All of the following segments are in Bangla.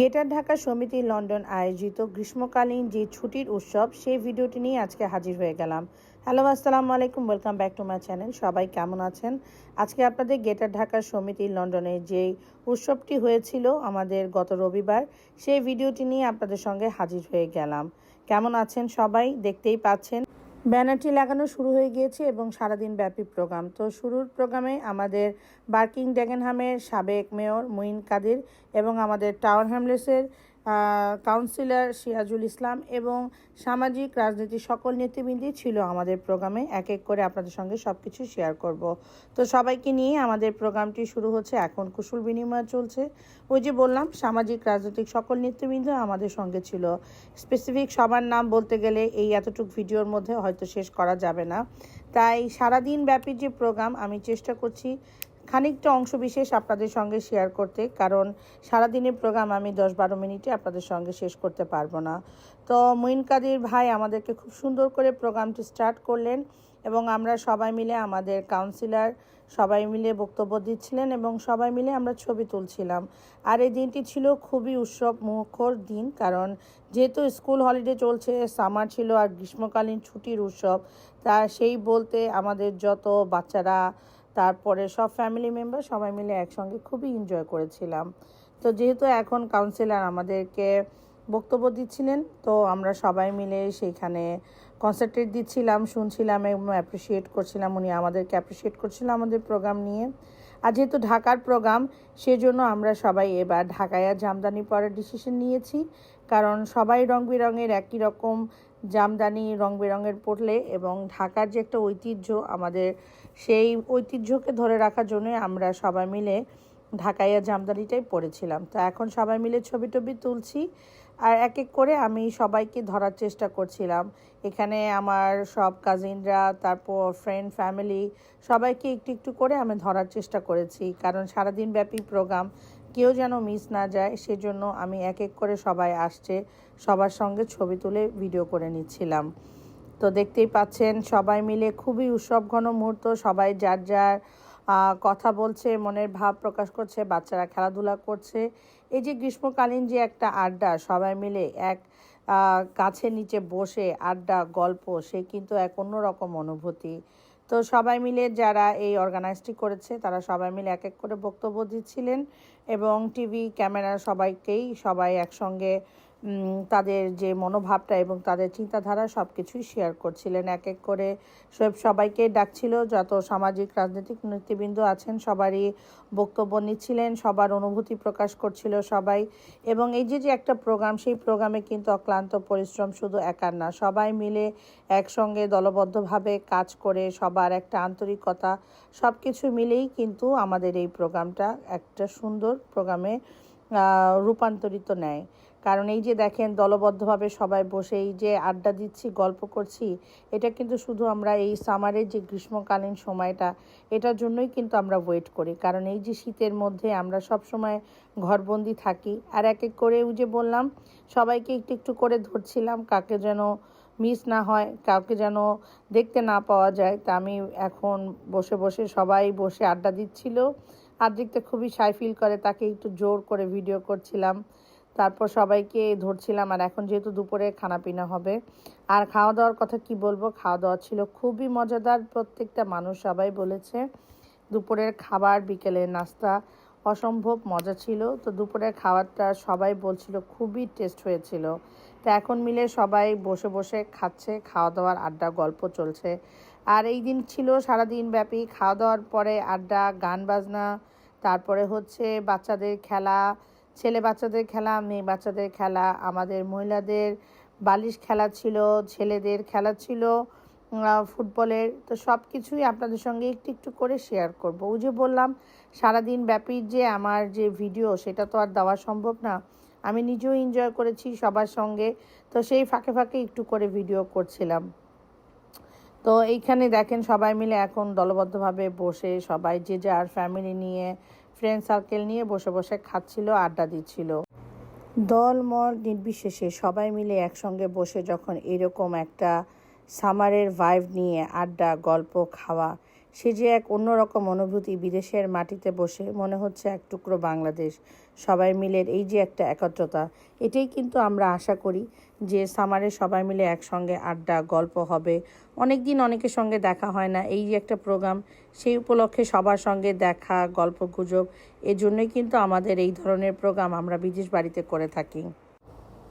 গেটার ঢাকা সমিতি লন্ডন আয়োজিত গ্রীষ্মকালীন যে ছুটির উৎসব, সেই ভিডিওটি নিয়ে আজকে হাজির হয়ে গেলাম। হ্যালো, আসসালামু আলাইকুম, welcome back to my channel. সবাই কেমন আছেন? আজকে আপনাদের গেটার ঢাকা সমিতি লন্ডনে যে উৎসবটি হয়েছিল আমাদের গত রবিবার, সেই ভিডিওটি নিয়ে আপনাদের সঙ্গে হাজির হয়ে গেলাম। কেমন আছেন সবাই? দেখতেই পাচ্ছেন। ব্যানারটি লাগানো শুরু হয়ে গিয়েছে এবং সারাদিন ব্যাপী প্রোগ্রাম। তো শুরুর প্রোগ্রামে আমাদের বার্কিং ড্যাগেনহামের সাবেক মেয়র মুইন কাদির এবং আমাদের টাওয়ার হ্যামলেসের কাউন্সিলর সিরাজুল ইসলাম এবং সামাজিক রাজনীতি সকল নেতৃবৃন্দই ছিল আমাদের প্রোগ্রামে এক এক করে আপনাদের সঙ্গে সব কিছু শেয়ার করব। তো সবাইকে নিয়ে আমাদের প্রোগ্রামটি শুরু হচ্ছে। এখন কুশল বিনিময় চলছে। ওই যে বললাম, সামাজিক রাজনৈতিক সকল নেতৃবৃন্দ আমাদের সঙ্গে ছিল। স্পেসিফিক সবার নাম বলতে গেলে এই এতটুক ভিডিওর মধ্যে হয়তো শেষ করা যাবে না। তাই সারাদিন ব্যাপী যে প্রোগ্রাম আমি চেষ্টা করছি খানিকটা অংশ বিশেষ আপনাদের সঙ্গে শেয়ার করতে, কারণ সারাদিনের প্রোগ্রাম আমি দশ বারো মিনিটে আপনাদের সঙ্গে শেষ করতে পারব না। তো মঈন কাদির ভাই আমাদেরকে খুব সুন্দর করে প্রোগ্রামটি স্টার্ট করলেন এবং আমরা সবাই মিলে আমাদের কাউন্সিলর সবাই মিলে বক্তব্য দিচ্ছিলেন এবং সবাই মিলে আমরা ছবি তুলছিলাম। আর এই দিনটি ছিল খুবই উৎসব মুখর দিন, কারণ যেহেতু স্কুল হলিডে চলছে সামার ছিল আর গ্রীষ্মকালীন ছুটির উৎসব, তা সেই বলতে আমাদের যত বাচ্চারা তারপরে সব ফ্যামিলি মেম্বার সবাই মিলে একসঙ্গে খুবই এনজয় করেছিলাম। তো যেহেতু এখন কাউন্সিলর আমাদেরকে বক্তব্য দিচ্ছিলেন, তো আমরা সবাই মিলে সেইখানে কনসেন্ট্রেট দিচ্ছিলাম, শুনছিলাম এবং অ্যাপ্রিসিয়েট করছিলাম। উনি আমাদেরকে অ্যাপ্রিসিয়েট করছিলেন আমাদের প্রোগ্রাম নিয়ে। আর যেহেতু ঢাকার প্রোগ্রাম সেজন্য আমরা সবাই এবার ঢাকায় আর জামদানি পরার ডিসিশন নিয়েছি। কারণ সবাই রং বেরঙের একই রকম জামদানি রং বেরঙের পরলে এবং ঢাকার যে একটা ঐতিহ্য আমাদের, সেই ঐতিহ্যকে ধরে রাখার জন্য আমরা সবাই মিলে ঢাকাইয়া জামদানিটাই পরেছিলাম। তো এখন সবাই মিলে ছবি টবি তুলছি আর এক এক করে আমি সবাইকে ধরার চেষ্টা করছিলাম। এখানে আমার সব কাজিনরা তারপর ফ্রেন্ড ফ্যামিলি সবাইকে একটু একটু করে আমি ধরার চেষ্টা করেছি। কারণ সারাদিন ব্যাপী প্রোগ্রাম কেউ যেন মিস না যায়, সেজন্য আমি এক এক করে সবাই আসছে, সবার সঙ্গে ছবি তুলে ভিডিও করে নিচ্ছিলাম। তো দেখতেই পাচ্ছেন, সবাই মিলে খুবই উৎসব ঘন মুহূর্ত, সবাই যার যার কথা বলছে, মনের ভাব প্রকাশ করছে, বাচ্চারা খেলাধুলা করছে। এই যে গ্রীষ্মকালীন যে একটা আড্ডা, সবাই মিলে এক গাছের নিচে বসে আড্ডা, গল্প, সে কিন্তু এক অন্যরকম অনুভূতি। তো সবাই মিলে যারা এই অর্গানাইজটি করেছে, তারা সবাই মিলে এক এক করে বক্তব্য দিচ্ছিলেন এবং টিভি ক্যামেরা সবাইকেই সবাই একসঙ্গে তাদের যে মনোভাবটা এবং তাদের চিন্তাধারা সব কিছুই শেয়ার করছিলেন। এক এক করে সব সবাইকে ডাকছিল, যত সামাজিক রাজনৈতিক নেতৃবৃন্দ আছেন সবারই বক্তব্য নিচ্ছিলেন, সবার অনুভূতি প্রকাশ করছিল সবাই। এবং এই যে যে একটা প্রোগ্রাম সেই প্রোগ্রামে কিন্তু অক্লান্ত পরিশ্রম শুধু একার না, সবাই মিলে একসঙ্গে দলবদ্ধভাবে কাজ করে সবার একটা আন্তরিকতা সব কিছু মিলেই কিন্তু আমাদের এই প্রোগ্রামটা একটা সুন্দর প্রোগ্রামে রূপান্তরিত নেয়। কারণ এই যে দেখেন, দলবদ্ধভাবে সবাই বসে এই যে আড্ডা দিচ্ছি, গল্প করছি, এটা কিন্তু শুধু আমরা এই সামারের যে গ্রীষ্মকালীন সময়টা, এটার জন্যই কিন্তু আমরা ওয়েট করি। কারণ এই যে শীতের মধ্যে আমরা সব সময় ঘরবন্দি থাকি। আর এক এক করে যে বললাম, সবাইকে একটু একটু করে ধরছিলাম, কাকে যেন মিস না হয়, কাউকে যেন দেখতে না পাওয়া যায়। তা আমি এখন বসে বসে সবাই বসে আড্ডা দিচ্ছিল। আর দেখতে খুবই সাই ফিল করে, তাকে একটু জোর করে ভিডিও করছিলাম। তারপর সবাইকে ধরছিলাম আর এখন যেহেতু দুপুরে খানা পিনা হবে। আর খাওয়া দাওয়ার কথা কি বলব? খাওয়া দাওয়া ছিল খুবই মজাদার, প্রত্যেকটা মানুষ সবাই বলেছে। দুপুরের খাবার, বিকেলের নাস্তা অসম্ভব মজা ছিল। তো দুপুরের খাবারটা সবাই বলছিল খুবই টেস্ট হয়েছিল। তো এখন মিলে সবাই বসে বসে খাচ্ছে খাওয়া দাওয়ার আড্ডা, গল্প চলছে। আর এই দিন ছিল সারাদিন ব্যাপী খাওয়া দাওয়ার পরে আড্ডা, গান বাজনা, তারপরে হচ্ছে বাচ্চাদের খেলা ছেলে বাচ্চাদের খেলা, মেয়ে বাচ্চাদের খেলা, আমাদের মহিলাদের বালিশ খেলা ছিল, ছেলেদের খেলা ছিল ফুটবলের। তো সব কিছুই আপনাদের সঙ্গে একটু একটু করে শেয়ার করব। ওই যে বললাম, সারাদিন ব্যাপী যে আমার যে ভিডিও সেটা তো আর দেওয়া সম্ভব না। আমি নিজেও এনজয় করেছি সবার সঙ্গে। তো সেই ফাঁকে ফাঁকে একটু করে ভিডিও করছিলাম। তো এইখানে দেখেন সবাই মিলে এখন দলবদ্ধভাবে বসে, সবাই যে যার ফ্যামিলি নিয়ে ফ্রেন্ড সার্কেল নিয়ে বসে বসে খাচ্ছিল, আড্ডা দিচ্ছিল। দল মল নির্বিশেষে সবাই মিলে একসঙ্গে বসে যখন এরকম একটা সামারের ভাইভ নিয়ে আড্ডা, গল্প, খাওয়া সে যে এক অন্যরকম অনুভূতি বিদেশের মাটিতে বসে মনে হচ্ছে এক টুকরো বাংলাদেশ। সবাই মিলে এই যে একটা একত্রতা, এটাই কিন্তু আমরা আশা করি যে সামারে সবাই মিলে একসঙ্গে আড্ডা, গল্প হবে। অনেক দিন অনেকের সঙ্গে দেখা হয় না। এই যে একটা প্রোগ্রাম, সেই উপলক্ষে সবার সঙ্গে দেখা, গল্প, গুজব, এজন্যই কিন্তু আমাদের এই ধরনের প্রোগ্রাম আমরা বিদেশ বাড়িতে করে থাকি।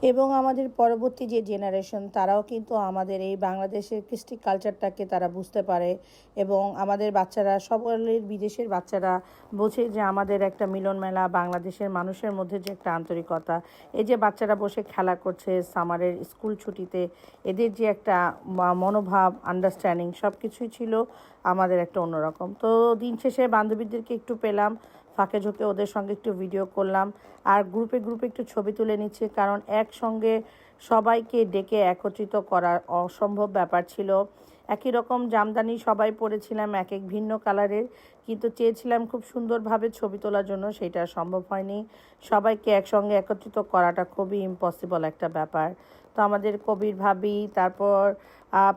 এবং আমাদের পরবর্তী যে জেনারেশন তারাও কিন্তু আমাদের এই বাংলাদেশের কৃষ্টি কালচারটাকে তারা বুঝতে পারে এবং আমাদের বাচ্চারা, সকলের বিদেশের বাচ্চারা বোঝে যে আমাদের একটা মিলন মেলা বাংলাদেশের মানুষের মধ্যে যে একটা আন্তরিকতা। এই যে বাচ্চারা বসে খেলা করছে সামারের স্কুল ছুটিতে, এদের যে একটা মনোভাব আন্ডারস্ট্যান্ডিং সব কিছুই ছিল আমাদের একটা অন্যরকম। তো দিন শেষে বান্ধবীদেরকে একটু পেলাম। ফাঁকে ঝোঁকে ওদের সঙ্গে একটু ভিডিও করলাম। আর গ্রুপে গ্রুপে একটু ছবি তুলে নিচ্ছি, কারণ একসঙ্গে সবাইকে ডেকে একত্রিত করা অসম্ভব ব্যাপার ছিল। একই রকম জামদানি সবাই পরেছিলাম, এক এক ভিন্ন কালারের, কিন্তু চেয়েছিলাম খুব সুন্দরভাবে ছবি তোলার জন্য, সেটা সম্ভব হয়নি। সবাইকে একসঙ্গে একত্রিত করাটা খুবই ইম্পসিবল একটা ব্যাপার। তো আমাদের কবির ভাবি, তারপর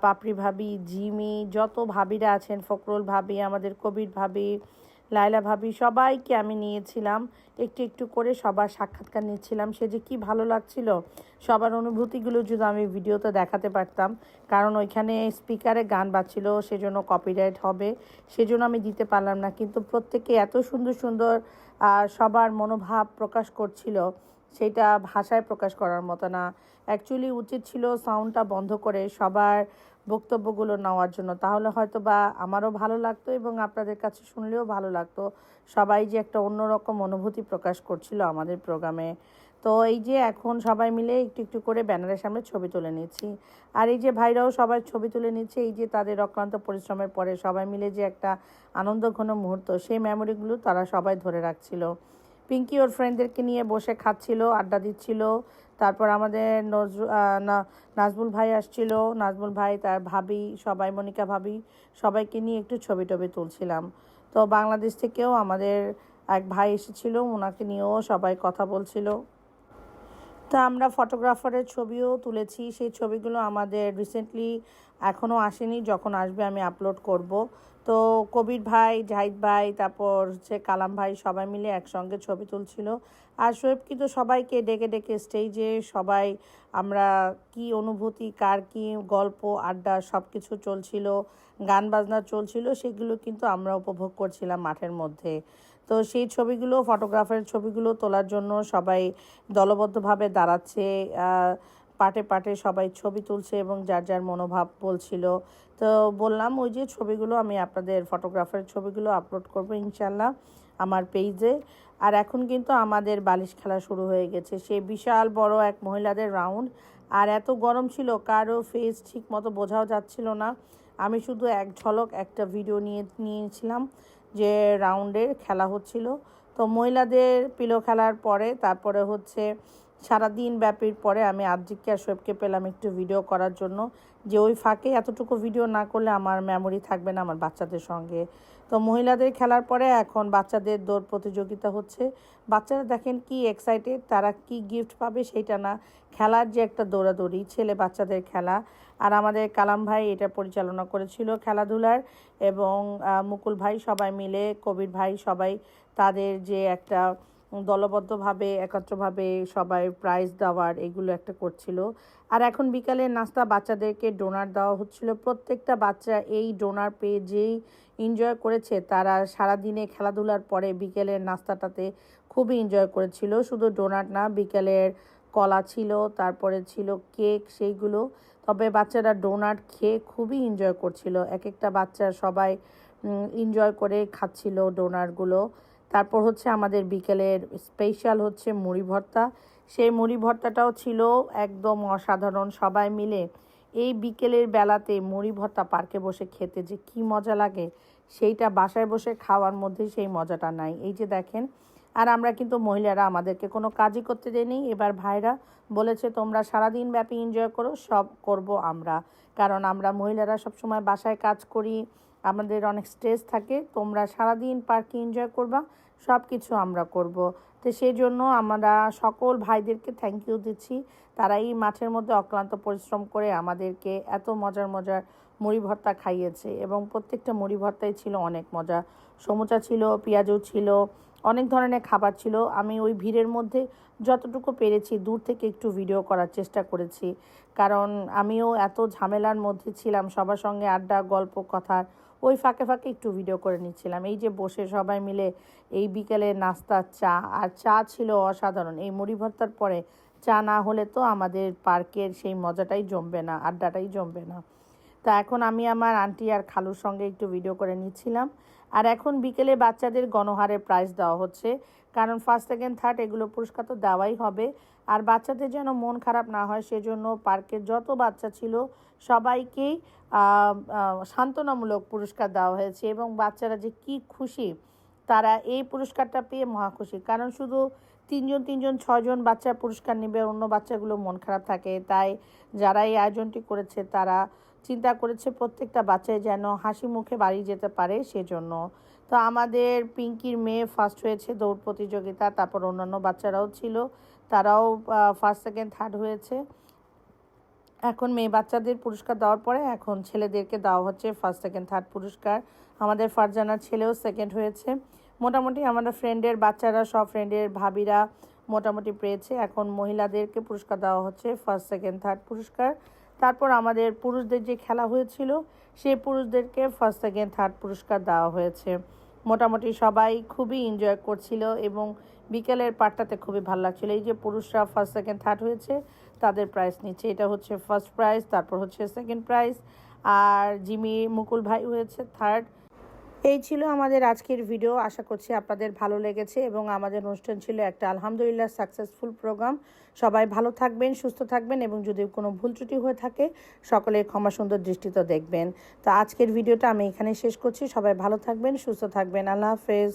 পাপড়ি ভাবি, জিমি, যত ভাবিরা আছেন, ফখরুল ভাবি, আমাদের কবির ভাবি লায়লা ভাবি, সবাইকে আমি নিয়েছিলাম। একটু একটু করে সবার সাক্ষাৎকার নিচ্ছিলাম। সে যে কি ভালো লাগছিল, সবার অনুভূতিগুলো যদি আমি ভিডিওতে দেখাতে পারতাম। কারণ ওইখানে স্পিকারে গান বাজছিল, সেজন্য কপিরাইট হবে, সেজন্য আমি দিতে পারলাম না। কিন্তু প্রত্যেকে এত সুন্দর সুন্দর সবার মনোভাব প্রকাশ করছিল, সেটা ভাষায় প্রকাশ করার মতো না। অ্যাকচুয়ালি উচিত ছিল সাউন্ডটা বন্ধ করে সবার বক্তব্যগুলো নেওয়ার জন্য। তাহলে হয়তো বা আমারও ভালো লাগতো এবং আপনাদের কাছে শুনলেও ভালো লাগতো। সবাই যে একটা অন্যরকম অনুভূতি প্রকাশ করছিল আমাদের প্রোগ্রামে। তো এই যে এখন সবাই মিলে একটু একটু করে ব্যানারের সামনে ছবি তুলে নিচ্ছি। আর এই যে ভাইরাও সবাই ছবি তুলে নিচ্ছে, এই যে তাদের অক্লান্ত পরিশ্রমের পরে সবাই মিলে যে একটা আনন্দ ঘন মুহূর্ত, সেই মেমোরিগুলো তারা সবাই ধরে রাখছিল। পিঙ্কি ওর ফ্রেন্ডদেরকে নিয়ে বসে খাচ্ছিল, আড্ডা দিচ্ছিল তারপর আমাদের নজরু নাজমুল ভাই আসছিল। নাজমুল ভাই, তার ভাবি, সবাই, মনিকা ভাবি, সবাইকে নিয়ে একটু ছবি টবি তুলছিলাম। তো বাংলাদেশ থেকেও আমাদের এক ভাই এসেছিল ওনাকে নিয়েও সবাই কথা বলছিল। তা আমরা ফটোগ্রাফারের ছবিও তুলেছি। সেই ছবিগুলো আমাদের রিসেন্টলি এখনও আসেনি। যখন আসবে আমি আপলোড করব। তো কবির ভাই, জাহিদ ভাই, তারপর হচ্ছে কালাম ভাই সবাই মিলে একসঙ্গে ছবি তুলছিল। আর শোয়েব কিন্তু সবাইকে ডেকে ডেকে স্টেজে সবাই, আমরা কি অনুভূতি, কার কি গল্প, আড্ডা সব কিছু চলছিল, গান বাজনা চলছিল, সেগুলো কিন্তু আমরা উপভোগ করছিলাম মাঠের মধ্যে। তো সেই ছবিগুলো ফটোগ্রাফারের ছবিগুলো তোলার জন্য সবাই দলবদ্ধভাবে দাঁড়াচ্ছে। পাটে পাটে সবাই ছবি তুলছে এবং যার যার মনোভাব বলছিল। তো বললাম, ওই যে ছবিগুলো আমি আপনাদের ফটোগ্রাফারের ছবিগুলো আপলোড করব ইনশাল্লাহ আমার পেজে আর এখন কিন্তু আমাদের বালিশ খেলা শুরু হয়ে গেছে। সে বিশাল বড় এক মহিলাদের রাউন্ড আর এত গরম ছিল, কারও ফেস ঠিক মতো বোঝাও যাচ্ছিল না। আমি শুধু এক ঝলক একটা ভিডিও নিয়ে, নিয়েছিলাম যে রাউন্ডের খেলা হচ্ছিল। তো মহিলাদের পিলো খেলার পরে, তারপরে হচ্ছে সারাদিন ব্যাপীর পরে আমি আদ্রিককে আর শোয়েবকে পেলাম একটু ভিডিও করার জন্য। যে ওই ফাঁকে এতটুকু ভিডিও না করলে আমার মেমোরি থাকবে না আমার বাচ্চাদের সঙ্গে। তো মহিলাদের খেলার পরে এখন বাচ্চাদের দৌড় প্রতিযোগিতা হচ্ছে। বাচ্চারা দেখেন কি এক্সাইটেড তারা কি গিফট পাবে সেটা না। খেলার যে একটা দৌড়াদৌড়ি, ছেলে বাচ্চাদের খেলা। আর আমাদের কালাম ভাই এটা পরিচালনা করেছিল খেলাধুলার এবং মুকুল ভাই সবাই মিলে, কবির ভাই সবাই তাদের যে একটা দলবদ্ধভাবে, একত্রভাবে সবাই প্রাইজ দেওয়ার এগুলো একটা করছিল। আর এখন বিকালে নাস্তা বাচ্চাদেরকে ডোনার দেওয়া হচ্ছিল। প্রত্যেকটা বাচ্চা এই ডোনার পেয়ে যেই এনজয় করেছে, তারা সারাদিনে খেলাধুলার পরে বিকেলের নাস্তাটাতে খুবই এনজয় করেছিল। শুধু ডোনাট না, বিকেলের কলা ছিল, তারপরে ছিল কেক সেইগুলো। তবে বাচ্চারা ডোনাট খেয়ে খুবই এনজয় করছিল। এক একটা বাচ্চা সবাই এনজয় করে খাচ্ছিল ডোনারগুলো তারপর হচ্ছে আমাদের বিকেলের স্পেশাল হচ্ছে মুড়ি ভর্তা। সেই মুড়ি ভর্তাটাও ছিল একদম অসাধারণ সবাই মিলে। এই বিকেলের বেলাতে মুড়ি ভর্তা পার্কে বসে খেতে যে কি মজা লাগে, সেইটা বাসায় বসে খাওয়ার মধ্যে সেই মজাটা নাই। এই যে দেখেন, আর আমরা কিন্তু মহিলারা আমাদেরকে কোনো কাজই করতে দেয়নি। এবার ভাইরা বলেছে, তোমরা সারাদিন ব্যাপী এনজয় করো, সব করব আমরা। কারণ আমরা মহিলারা সবসময় বাসায় কাজ করি আমাদের অনেক স্ট্রেস থাকে, তোমরা সারাদিন পার্কে এনজয় করবা সব কিছু আমরা করব। তো সেই জন্য আমরা সকল ভাইদেরকে থ্যাংক ইউ দিচ্ছি। তারা এই মাঠের মধ্যে অক্লান্ত পরিশ্রম করে আমাদেরকে এত মজার মজার মুড়ি ভর্তা খাইয়েছে এবং প্রত্যেকটা মুড়ি ভর্তাই ছিল অনেক মজা। সমুচা ছিল, পেঁয়াজও ছিল, অনেক ধরনের খাবার ছিল। আমি ওই ভিড়ের মধ্যে যতটুকু পেরেছি দূর থেকে একটু ভিডিও করার চেষ্টা করেছি। কারণ আমিও এত ঝামেলার মধ্যে ছিলাম, সবার সঙ্গে আড্ডা, গল্প কথার ওই ফাঁকে ফাঁকে একটু ভিডিও করে নিচ্ছিলাম। এই যে বসে সবাই মিলে এই বিকেলে নাস্তা, চা, আর চা ছিল অসাধারণ। এই মুড়ি ভর্তার পরে চা না হলে তো আমাদের পার্কের সেই মজাটাই জমবে না, আড্ডাটাই জমবে না। তা এখন আমি আমার আন্টি আর খালুর সঙ্গে একটু ভিডিও করে নিচ্ছিলাম। আর এখন বিকেলে বাচ্চাদের গণহারে প্রাইজ দেওয়া হচ্ছে। কারণ ফার্স্ট সেকেন্ড থার্ড এগুলো পুরস্কার তো দেওয়াই হবে। আর বাচ্চাদের যেন মন খারাপ না হয়, সেজন্য পার্কের যত বাচ্চা ছিল সবাইকেই সান্ত্বনামূলক পুরস্কার দেওয়া হয়েছে এবং বাচ্চারা যে কি খুশি তারা এই পুরস্কারটা পেয়ে মহা খুশি। কারণ শুধু তিনজন তিনজন ছজন বাচ্চা পুরস্কার নেবে, অন্য বাচ্চাগুলো মন খারাপ থাকে। তাই যারা এই আয়োজনটি করেছে তারা চিন্তা করেছে প্রত্যেকটা বাচ্চাই যেন হাসি মুখে বাড়ি যেতে পারে সেজন্য। তো আমাদের পিঙ্কির মেয়ে ফার্স্ট হয়েছে দৌড় প্রতিযোগিতা, তারপর অন্যান্য বাচ্চারাও ছিল। তারাও ফার্স্ট সেকেন্ড থার্ড হয়েছে। এখন মেয়ে বাচ্চাদের পুরস্কার দেওয়ার পরে এখন ছেলেদেরকে দেওয়া হচ্ছে ফার্স্ট সেকেন্ড থার্ড পুরস্কার। আমাদের ফারজানার ছেলেও সেকেন্ড হয়েছে। মোটামুটি আমাদের ফ্রেন্ডের বাচ্চারা, সব ফ্রেন্ডের ভাবিরা মোটামুটি পেয়েছে। এখন মহিলাদেরকে পুরস্কার দেওয়া হচ্ছে ফার্স্ট সেকেন্ড থার্ড পুরস্কার। তারপর আমাদের পুরুষদের যে খেলা হয়েছিল, সেই পুরুষদেরকে ফার্স্ট সেকেন্ড থার্ড পুরস্কার দেওয়া হয়েছে। মোটামুটি সবাই খুবই এনজয় করছিল এবং বিকেলের পার্টটাতে খুবই ভালো লাগছিল। এই যে পুরুষরা ফার্স্ট সেকেন্ড থার্ড হয়েছে, তাদের প্রাইজ নিচ্ছে। এটা হচ্ছে ফার্স্ট প্রাইজ তারপর হচ্ছে সেকেন্ড প্রাইজ আর জিমি মুকুল ভাই হয়েছে থার্ড এই ছিল আমাদের আজকের ভিডিও আশা করছি আপনাদের ভালো লেগেছে এবং আমাদের অনুষ্ঠান ছিল একটা আলহামদুলিল্লাহ সাকসেসফুল প্রোগ্রাম সবাই ভালো থাকবেন, সুস্থ থাকবেন এবং যদি কোনো ভুল ত্রুটি হয়ে থাকে, সকলে ক্ষমা সুন্দর দৃষ্টিতে দেখবেন। তো আজকের ভিডিওটা আমি এখানে শেষ করছি। সবাই ভালো থাকবেন, সুস্থ থাকবেন। আল্লাহ হাফেজ।